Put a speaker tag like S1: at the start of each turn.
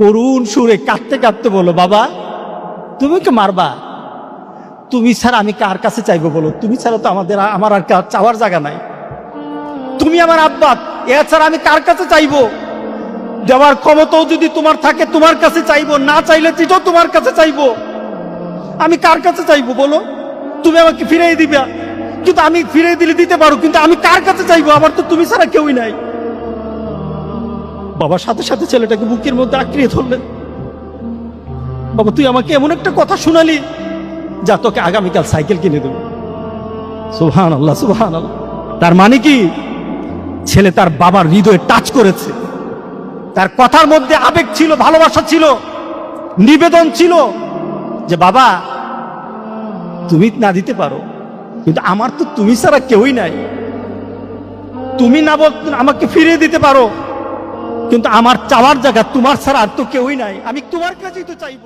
S1: করুণ সুরে কাঁদতে কাঁদতে বলো বাবা, তুমি ওকে মারবা? তুমি ছাড়া আমি কার কাছে চাইব বলো? তুমি ছাড়া তো আমাদের আমার আর চাওয়ার জায়গা নাই। তুমি আমার আব্বা, এছাড়া আমি কার কাছে চাইব? দেওয়ার ক্ষমতাও যদি তোমার থাকে, তোমার কাছে চাইব। না চাইলে চিঠো তোমার কাছে চাইব। আমি কার কাছে চাইব বলো? তুমি আমাকে ফিরিয়ে দিবে। কিন্তু আমি ফিরিয়ে দিলে দিতে পারো, কিন্তু আমি কার কাছে চাইব? আমার তো তুমি ছাড়া কেউই নাই। বাবার সাথে সাথে ছেলেটাকে বুকের মধ্যে আঁকড়িয়ে ধরলেন। বাবা, তুই আমাকে এমন একটা কথা শোনালি যা তোকে আগামীকাল সাইকেল কিনে দেবো। সুহান আল্লাহ সুহান আল্লাহ তার মানে কি? ছেলে তার বাবার হৃদয়ে টাচ করেছে। তার কথার মধ্যে আবেগ ছিল, ভালোবাসা ছিল, নিবেদন ছিল যে, বাবা, তুমি না দিতে পারো, কিন্তু আমার তো তুমি ছাড়া কেউই নাই। তুমি না বল, আমাকে ফিরিয়ে দিতে পারো। কিন্তু আমার চাওয়ার জায়গা তোমার ছাড়া আর তো কেউই নাই। আমি তোমার কাছেই তো চাইব।